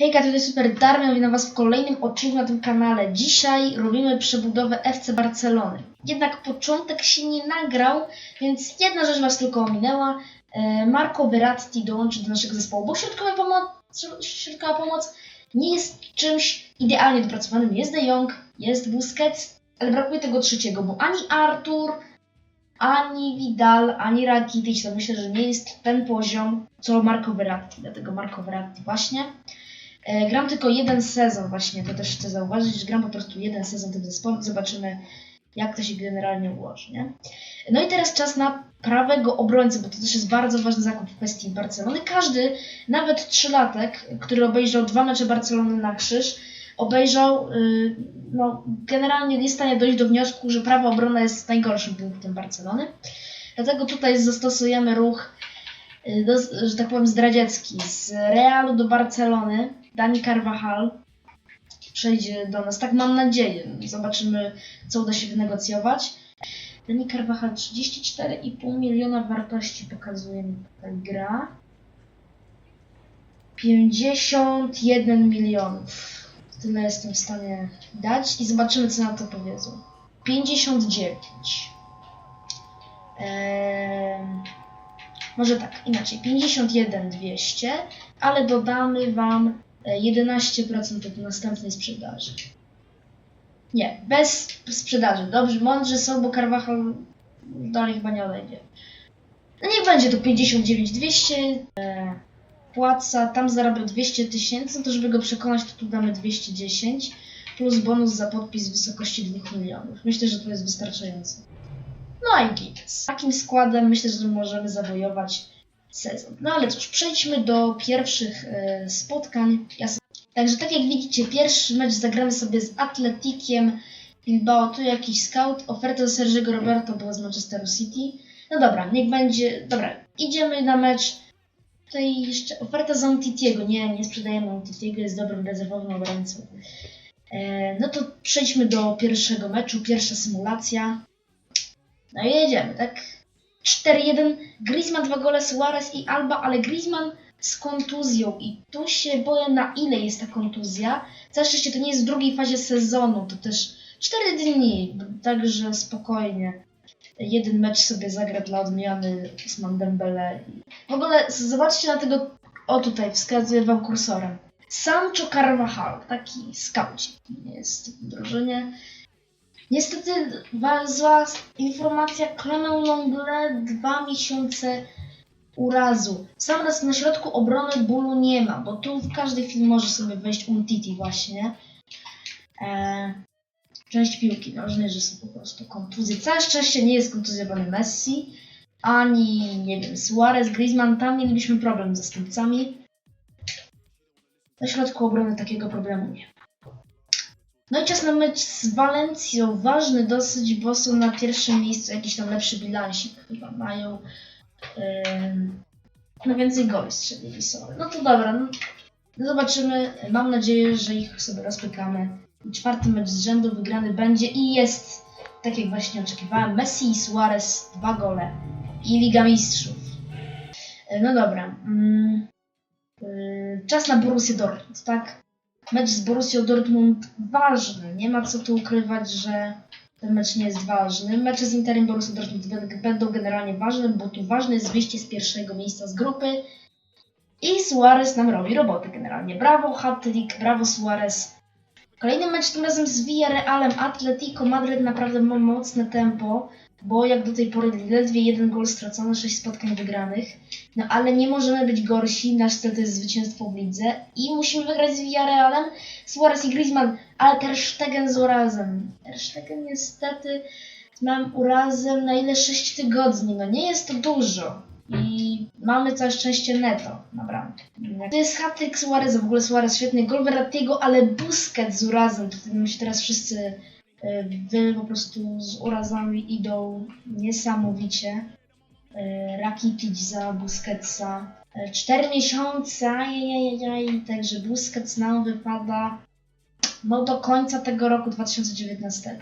Hejka, tutaj Super Darmian, witam Was w kolejnym odcinku na tym kanale. Dzisiaj robimy przebudowę FC Barcelony. Jednak początek się nie nagrał, więc jedna rzecz Was tylko ominęła. E, Marco Verratti dołączy do naszego zespołu, bo środkowa pomoc, środkowa pomoc nie jest czymś idealnie dopracowanym. Jest De Jong, jest Busquets, ale brakuje tego trzeciego, bo ani Artur, ani Vidal, ani Rakitic to myślę, że nie jest ten poziom, co Marco Verratti. Dlatego Marco Verratti właśnie. E, Gram tylko jeden sezon właśnie, to też chcę zauważyć, że gram po prostu jeden sezon tym zespołem, zobaczymy jak to się generalnie ułoży, nie? No i teraz czas na prawego obrońcę, bo to też jest bardzo ważny zakup w kwestii Barcelony. Każdy, nawet trzylatek, który obejrzał dwa mecze Barcelony na krzyż, obejrzał, yy, no generalnie w stanie dojść do wniosku, że prawa obrona jest najgorszym punktem Barcelony. Dlatego tutaj zastosujemy ruch y, że tak powiem, zdradziecki. Z Realu do Barcelony Dani Carvajal przejdzie do nas. Tak mam nadzieję. Zobaczymy, co uda się wynegocjować. Dani Carvajal 34,5 miliona wartości pokazuje mi tutaj gra. 51 milionów. Tyle jestem w stanie dać i zobaczymy, co na to powiedzą. 59. Eee, może tak, inaczej. 51 200, ale dodamy Wam 11% od następnej sprzedaży. Nie, bez sprzedaży. Dobrze, mądrzy są, bo Carvajal dalej chyba nie odejdzie. No niech będzie to 59 200. E, płaca, tam zarabia 200 tysięcy, to żeby go przekonać, to tu damy 210 plus bonus za podpis w wysokości 2 milionów. Myślę, że to jest wystarczające. No i git. Takim składem myślę, że możemy zawojować sezon. No ale cóż, przejdźmy do pierwszych e, spotkań. Także tak jak widzicie, pierwszy mecz zagramy sobie z Atletikiem Bilbao. Tu jakiś scout. Oferta do Sergiego Roberto była z Manchesteru City. No dobra, niech będzie. Dobra, idziemy na mecz. Tutaj jeszcze oferta z Umtitiego. Nie, nie sprzedajemy Umtitiego, jest dobrym rezerwowym obrońcą. E, no to przejdźmy do pierwszego meczu, pierwsza symulacja. No i jedziemy, tak? 4-1, Griezmann, dwa gole, Suarez i Alba, ale Griezmann z kontuzją i tu się boję na ile jest ta kontuzja. Całe szczęście to nie jest w drugiej fazie sezonu, to też 4 dni, także spokojnie. Jeden mecz sobie zagra dla odmiany Usman Dembele. W ogóle zobaczcie na tego, o tutaj wskazuję wam kursorem. Sancho Carvajal, taki skaucik jest w drużynie. Niestety zła informacja, Clement Longle dwa miesiące urazu. Sam raz na środku obrony bólu nie ma, bo tu w każdej chwili może sobie wejść Umtiti właśnie. E, część piłki nożnej, że są po prostu kontuzje. Całe szczęście nie jest kontuzjowany Messi, ani nie wiem, Suarez, Griezmann, tam mielibyśmy problem z zastępcami. Na środku obrony takiego problemu nie ma. No i czas na mecz z Walencją. Ważny dosyć, bo są na pierwszym miejscu jakiś tam lepszy bilansik chyba mają. Ym, no więcej goli strzelili sobie. No to dobra, no, zobaczymy. Mam nadzieję, że ich sobie rozpykamy. I czwarty mecz z rzędu wygrany będzie i jest, tak jak właśnie oczekiwałem, Messi i Suarez, dwa gole i Liga Mistrzów. E, No dobra. Mm, y, czas na Borussię Dortmund, tak? Mecz z Borussią Dortmund ważny. Nie ma co tu ukrywać, że ten mecz nie jest ważny. Mecze z Interem Borussia Dortmund bę- będą generalnie ważne, bo tu ważne jest wyjście z pierwszego miejsca z grupy. I Suarez nam robi robotę generalnie. Brawo hat-trick, brawo Suarez. Kolejny mecz tym razem z Villarrealem. Atletico Madryt naprawdę ma mocne tempo, bo jak do tej pory ledwie jeden gol stracony, sześć spotkań wygranych. No ale nie możemy być gorsi, nasz cel to jest zwycięstwo w lidze i musimy wygrać z Villarrealem. Suarez i Griezmann, ale Ter Stegen z urazem. Ter Stegen niestety mam urazem na ile 6 tygodni, no nie jest to dużo. I mamy całe szczęście neto na bramkę. To jest hatyk Suareza, w ogóle Suarez świetny, gol Verrattiego, ale Busquets z urazem. Tutaj mi się teraz wszyscy y, wy po prostu z urazami idą niesamowicie. Rakitic za Busquetsa. Y, Cztery miesiące, ajajajaj, także Busquets nam wypada no do końca tego roku 2019.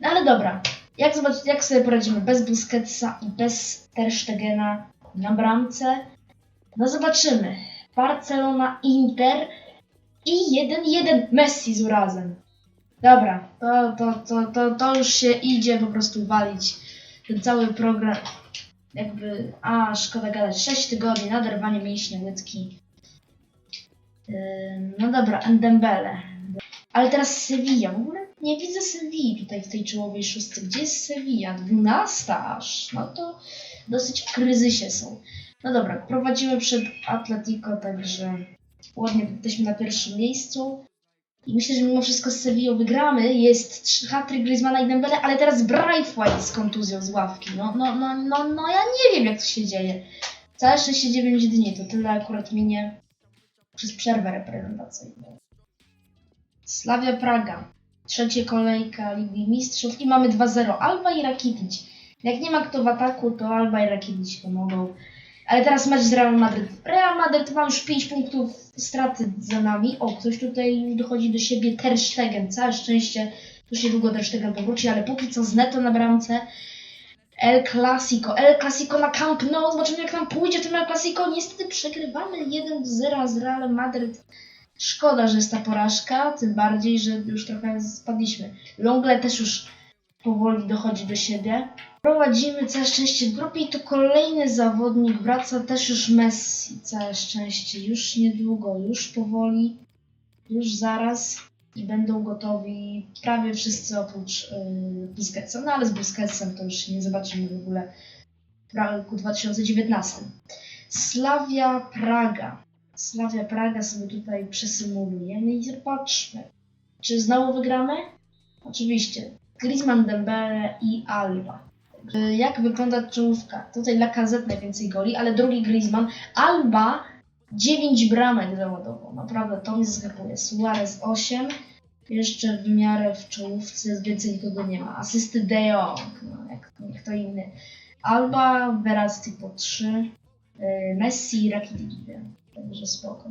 No ale dobra, jak, zobacz, jak sobie poradzimy bez Busquetsa i bez Ter Stegena na bramce? No zobaczymy. Barcelona, Inter. I jeden, jeden Messi z urazem. Dobra, to, to, to, to, to już się idzie po prostu walić. Ten cały program, jakby, a szkoda gadać, 6 tygodni, naderwanie mięśnia łydki. No dobra, Endembele. Ale teraz Sevilla, w ogóle nie widzę Sevilli tutaj w tej czołowej szóstce. Gdzie jest Sevilla? 12 aż. No to dosyć w kryzysie są. No dobra, prowadzimy przed Atletico, także ładnie jesteśmy na pierwszym miejscu. I myślę, że mimo wszystko z Sevillą wygramy. Jest hat-trick Griezmana i Dembele, ale teraz Braithwaite z kontuzją z ławki. No, no, no, no, no ja nie wiem jak to się dzieje. Całe szczęście 9 dni, to tyle akurat minie przez przerwę reprezentacyjną. Slavia Praga. Trzecia kolejka Ligi Mistrzów i mamy 2-0. Alba i Rakitic. Jak nie ma kto w ataku, to Alba i Rakitic pomogą. Ale teraz mecz z Real Madryt. Real Madryt ma już 5 punktów straty za nami. O, ktoś tutaj dochodzi do siebie. Ter Stegen. Całe szczęście. Już niedługo Ter Stegen powróci, ale póki co z Neto na bramce. El Clasico. El Clasico na Camp Nou. Zobaczymy jak nam pójdzie tym El Clasico. Niestety przegrywamy 1-0 z Realem Madryt. Szkoda, że jest ta porażka, tym bardziej, że już trochę spadliśmy. Longle też już powoli dochodzi do siebie. Prowadzimy całe szczęście w grupie i to kolejny zawodnik wraca też już Messi. Całe szczęście już niedługo, już powoli, już zaraz i będą gotowi prawie wszyscy oprócz yy, Busquetsa. No ale z Busquetsem to już nie zobaczymy w ogóle w roku 2019. Slavia Praga. Slavia Praga sobie tutaj przesymulujemy i zobaczmy. Czy znowu wygramy? Oczywiście. Griezmann, Dembele i Alba. Jak wygląda czołówka? Tutaj Lacazette najwięcej goli, ale drugi Griezmann. Alba 9 bramek załadował. Naprawdę to mnie zaskakuje. Suarez 8. Jeszcze w miarę w czołówce więcej nikogo nie ma. Asysty De Jong, no, jak nie kto inny. Alba, Verratti po 3. y, Messi i Rakitic. Także spoko.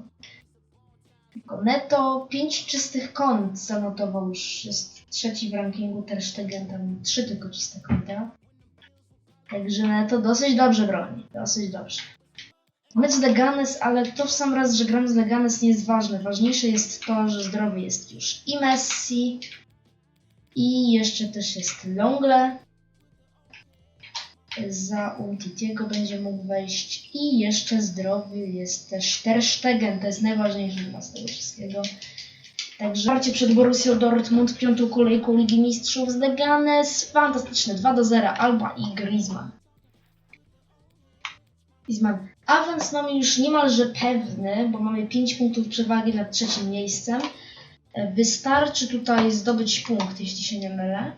Neto 5 czystych kont zanotował już. Jest trzeci w rankingu Ter Stegen, tam 3 tylko czyste konta. Także Neto dosyć dobrze broni. Dosyć dobrze. Mecz z Leganes, ale to w sam raz, że gramy z Leganes nie jest ważne. Ważniejsze jest to, że zdrowy jest już i Messi, i jeszcze też jest Longle. Za Umtitiego będzie mógł wejść i jeszcze zdrowy jest też Ter Stegen, to jest najważniejsze chyba z tego wszystkiego. Także parcie przed Borussią Dortmund, piątą kolejką Ligi Mistrzów z Leganes, fantastyczne 2 do 0, Alba i Griezmann. Griezmann. Awans mamy już niemalże pewny, bo mamy 5 punktów przewagi nad trzecim miejscem. E, Wystarczy tutaj zdobyć punkt, jeśli się nie mylę.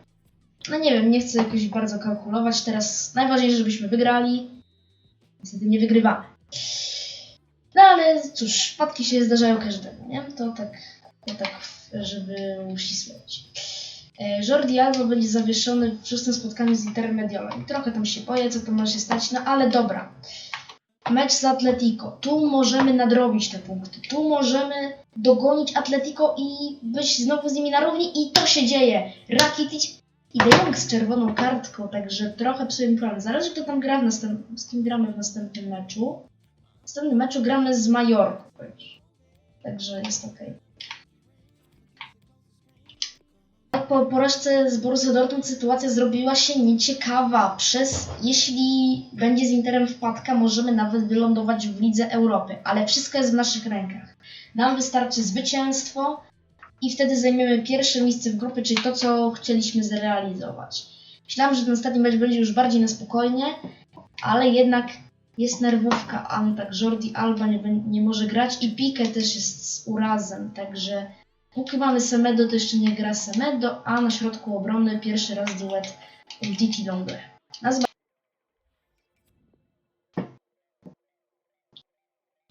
No nie wiem, nie chcę jakoś bardzo kalkulować. Teraz najważniejsze, żebyśmy wygrali. Niestety nie wygrywamy. No ale cóż, wpadki się zdarzają każdemu, nie? To tak, to tak żeby uścisnąć. E, Jordi Alba będzie zawieszony w szóstym spotkaniu z Interem Mediolem. Trochę tam się boję, co to może się stać, no ale dobra. Mecz z Atletico. Tu możemy nadrobić te punkty. Tu możemy dogonić Atletico i być znowu z nimi na równi i to się dzieje. Rakitic i De Jong z czerwoną kartką, także trochę psuję mi plan. Zależy kto tam gra w następnym, z kim gramy w następnym meczu. W następnym meczu gramy z Majorką. Także jest okej. Po porażce z Borussia Dortmund sytuacja zrobiła się nieciekawa. Przez, jeśli będzie z Interem wpadka, możemy nawet wylądować w Lidze Europy, ale wszystko jest w naszych rękach. Nam wystarczy zwycięstwo i wtedy zajmiemy pierwsze miejsce w grupie, czyli to, co chcieliśmy zrealizować. Myślałam, że ten ostatni mecz będzie już bardziej na spokojnie, ale jednak jest nerwówka, a tak Jordi Alba nie, nie może grać i Pique też jest z urazem, także póki mamy Semedo, to jeszcze nie gra Semedo, a na środku obrony pierwszy raz duet Diti Longle. Nazwa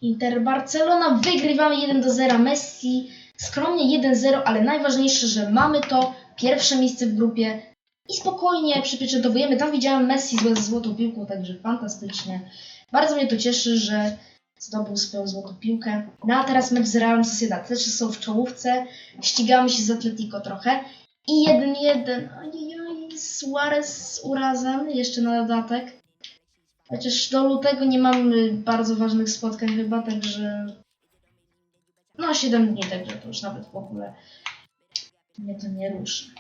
Inter Barcelona wygrywamy 1 do 0 Messi skromnie 1-0, ale najważniejsze, że mamy to pierwsze miejsce w grupie i spokojnie przypieczętowujemy. Tam widziałem Messi z złotą piłką, także fantastycznie. Bardzo mnie to cieszy, że zdobył swoją złotą piłkę. No a teraz mecz z Realem Sociedad. Też są w czołówce, ścigamy się z Atletico trochę. I 1-1. Ojej, Suarez z urazem, jeszcze na dodatek. Chociaż do lutego nie mamy bardzo ważnych spotkań chyba, także No 7 dni, także to już nawet w ogóle mnie to nie ruszy.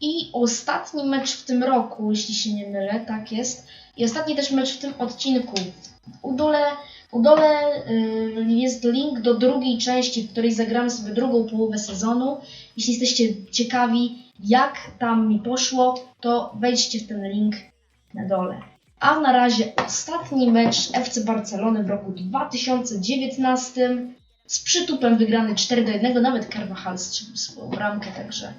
I ostatni mecz w tym roku, jeśli się nie mylę, tak jest. I ostatni też mecz w tym odcinku. U dole, u dole y, jest link do drugiej części, w której zagramy sobie drugą połowę sezonu. Jeśli jesteście ciekawi, jak tam mi poszło, to wejdźcie w ten link na dole. A na razie ostatni mecz FC Barcelony w roku 2019 z przytupem wygrany 4 do 1, nawet Carvajal strzelił swoją bramkę, także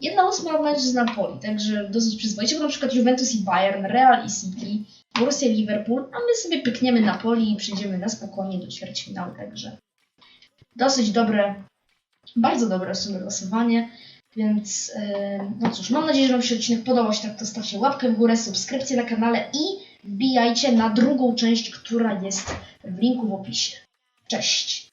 jedna ósma mecz z Napoli, także dosyć przyzwoicie, bo na przykład Juventus i Bayern, Real i City, Borussia i Liverpool, a my sobie pykniemy Napoli i przejdziemy na spokojnie do ćwierćfinału, także dosyć dobre, bardzo dobre w sumie losowanie, więc no cóż, mam nadzieję, że Wam się odcinek podobał, jeśli tak to stawcie łapkę w górę, subskrypcję na kanale i wbijajcie na drugą część, która jest w linku w opisie. Cześć!